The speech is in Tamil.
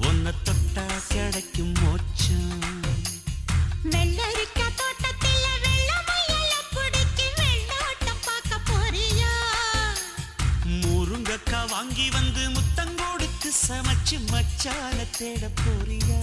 உன்னை தொட்டா கிடைக்கும் மோச்சம் வெள்ளரிக்கா தோட்டத்தில வெள்ள முயல பிடிக்கி வெள்ளோட்டம் பார்க்க போறியா? முருங்கக்கா வாங்கி வந்து முத்தங்கொடுத்து சமைச்சு மச்சான தேட போறியா?